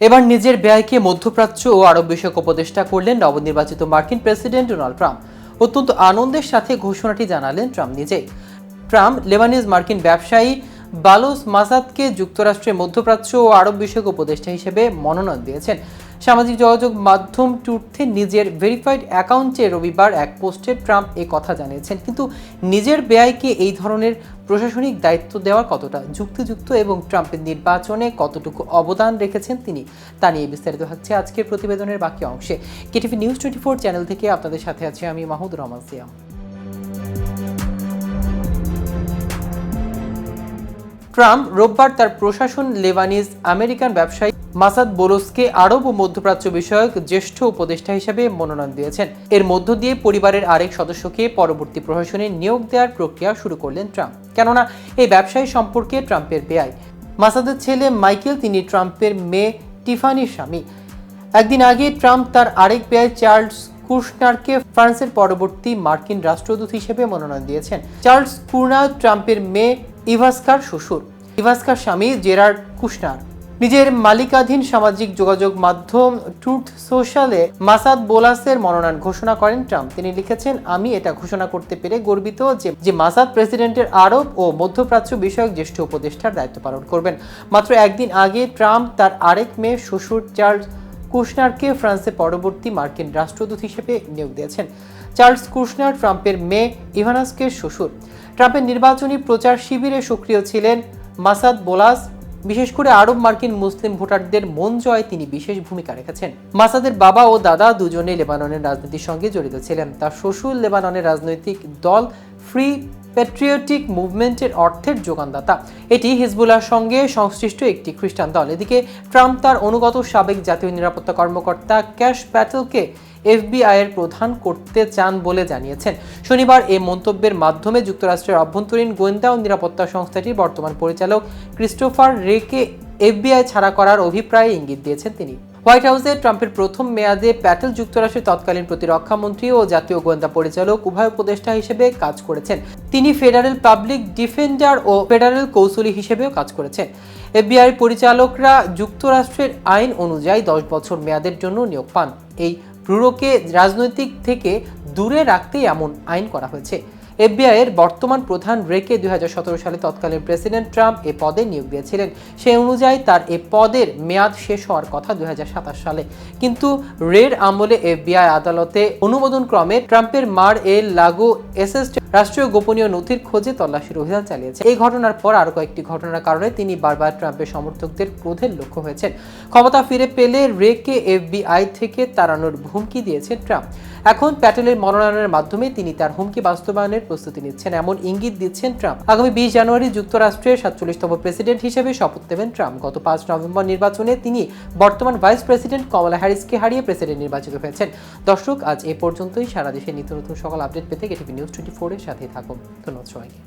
এবার নিজের ব্যয়কে মধ্যপ্রাচ্য ও আরব বিষয়ক উপদেষ্টা করলেন নবনির্বাচিত মার্কিন প্রেসিডেন্ট ডোনাল্ড ট্রাম্প। অত্যন্ত আনন্দের সাথে ঘোষণাটি জানালেন ট্রাম্প নিজেই। ট্রাম্প লেবানিজ মার্কিন ব্যবসায়ী বালোস মাসাদকে যুক্তরাষ্ট্রের মধ্যপ্রাচ্য ও আরব বিষয়ক উপদেষ্টা হিসেবে মনোনয়ন দিয়েছেন। সামাজিক যোগাযোগ মাধ্যম টুর্থে নিজের ভেরিফাইড অ্যাকাউন্টে রবিবার এক পোস্টে ট্রাম্প এ কথা জানিয়েছেন। কিন্তু নিজের ব্যয়কে এই ধরনের প্রশাসনিক দায়িত্ব দেওয়ার কতটা যুক্তিযুক্ত এবং ট্রাম্পের নির্বাচনে কতটুকু অবদান রেখেছেন তিনি, তা নিয়ে বিস্তারিত হচ্ছে আজকের প্রতিবেদনের বাকি অংশে। KTV news twenty four channel থেকে আপনাদের সাথে আছি আমি মাহুদ রহমান সিয়াম। ট্রাম্প রোববার তার প্রশাসন লেবানিজ আমেরিকান ব্যবসায়ী মাসাদ বোলোসকে আরব ও মধ্যপ্রাচ্য বিষয়ক জ্যেষ্ঠ উপদেষ্টা হিসেবে মনোনয়ন দিয়েছেন। এর মধ্য দিয়ে পরিবারের আরেক সদস্যকে পরবর্তী প্রশাসনে নিয়োগ দেওয়ার প্রক্রিয়া শুরু করলেন ট্রাম্প। কেননা, এই ব্যবসায়ী সম্পর্কে ট্রাম্পের বেআই মাসাদের ছেলে মাইকেল, তিনি ট্রাম্পের মেয়ে টিফানির স্বামী। একদিন আগে ট্রাম্প তার আরেক ব্যয় চার্লস কুশনারকে ফ্রান্সের পরবর্তী মার্কিন রাষ্ট্রদূত হিসেবে মনোনয়ন দিয়েছেন। চার্লস কুর্নার ট্রাম্পের মেয়ে ইভাস্কার শ্বশুর। ইভাস্কার স্বামী জেরার্ড কুশনার নিজের মালিকাধীন সামাজিক যোগাযোগ মাধ্যম ট্রুথ সোশ্যালে মাসাদ বোলাসের মনোনয়ন ঘোষণা করেন ট্রাম্প। তিনি লিখেছেন, আমি এটা ঘোষণা করতে পেরে গর্বিত যে যে মাসাদ প্রেসিডেন্টের আরব ও মধ্যপ্রাচ্য বিষয়ক জ্যেষ্ঠ উপদেষ্টার দায়িত্ব পালন করবেন। মাত্র একদিন আগে ট্রাম্প তার আরেক মেয়ে শ্বশুর চার্লস কুশনারকে ফ্রান্সে পরবর্তী মার্কিন রাষ্ট্রদূত হিসেবে নিয়োগ দিয়েছেন। চার্লস কুশনার ট্রাম্পের মেয়ে ইভানাসকের শ্বশুর। ট্রাম্পের নির্বাচনী প্রচার শিবিরে সক্রিয় ছিলেন মাসাদ বোলাস বিশেষ করে আরব মার্কিন মুসলিম ভোটারদের মন জয়ে তিনি বিশেষ ভূমিকা রেখেছেন। মাসাদের বাবা ও দাদা দুজনে লেবাননের রাজনীতির সঙ্গে জড়িত ছিলেন। তার শ্বশুর লেবাননের রাজনৈতিক দল ফ্রি প্যাট্রিয়টিক মুভমেন্টের অর্থের যোগানদাতা। এটি হিজবুল্লাহর সঙ্গে সংশ্লিষ্ট একটি খ্রিস্টান দল। এদিকে ট্রাম্প তার অনুগত সাবেক জাতীয় নিরাপত্তা কর্মকর্তা ক্যাশ প্যাটেলকে এফবিআই এর প্রধান করতে চান বলে জানিয়েছেন। শনিবার এই মন্তব্যের মাধ্যমে যুক্তরাষ্ট্রের অভ্যন্তরীণ গোয়েন্দা ও নিরাপত্তা সংস্থাটির বর্তমান পরিচালক ক্রিস্টোফার রেকে এফবিআই ছাড়া করার অভিপ্রায় ইঙ্গিত দিয়েছেন তিনি। হোয়াইট হাউসে ট্রাম্পের প্রথম মেয়াদে প্যাটেল যুক্তরাষ্ট্রের তৎকালীন প্রতিরক্ষা মন্ত্রী ও জাতীয় গোয়েন্দা পরিচালক উভয় উপদেষ্টা হিসেবে কাজ করেছেন। তিনি ফেডারেল পাবলিক ডিফেন্ডার ও ফেডারেল কৌশলী হিসেবেও কাজ করেছেন। এফবিআই পরিচালকরা যুক্তরাষ্ট্রের আইন অনুযায়ী দশ বছর মেয়াদের জন্য নিয়োগ পান। এই ব্যুরোকে রাজনৈতিক থেকে দূরে রাখতেই এমন আইন করা হয়েছে। এফবিআই এর বর্তমান প্রধান রেকে দুই হাজার সতেরো সালে তৎকালীন প্রেসিডেন্ট ট্রাম্প এ পদে নিয়োগ দিয়েছিলেন। সে অনুযায়ী তার এ পদের মেয়াদ শেষ হওয়ার কথা দুই হাজার সাতাশ সালে। কিন্তু রের আমলে এফবিআই আদালতে অনুমোদন ক্রমে ট্রাম্পের মার এ লাগো এসএস রাষ্ট্রীয় গোপনীয় নথির খোঁজে তল্লাশির অভিযান চালিয়েছে। এই ঘটনার পর আরও কয়েকটি ঘটনার কারণে তিনি বারবার ট্রাম্পের সমর্থকদের ক্রোধের লক্ষ্য হয়েছেন। ক্ষমতা ফিরে পেলে রেকে এফবিআই থেকে তাড়ানোর হুমকি দিয়েছে ট্রাম্প। এখন প্যাটেলের মনোনয়নের মাধ্যমে তিনি তার হুমকি বাস্তবায়নের প্রস্তুতি নিচ্ছেন। এমন ইঙ্গিত দিচ্ছেন ট্রাম্প। আগামী বিশ জানুয়ারি যুক্তরাষ্ট্রের সাতচল্লিশতম প্রেসিডেন্ট হিসেবে শপথ নেবেন ট্রাম্প। গত পাঁচ নভেম্বর নির্বাচনে তিনি বর্তমান ভাইস প্রেসিডেন্ট কমলা হ্যারিসকে হারিয়ে প্রেসিডেন্ট নির্বাচিত হয়েছেন। দর্শক, আজ এ পর্যন্তই। সারা দেশে নিত্য নতুন সকল আপডেট পেতে কেটিভি নিউজ টোয়েন্টি ফোরের সাথে থাকুন। ধন্যবাদ সবাইকে।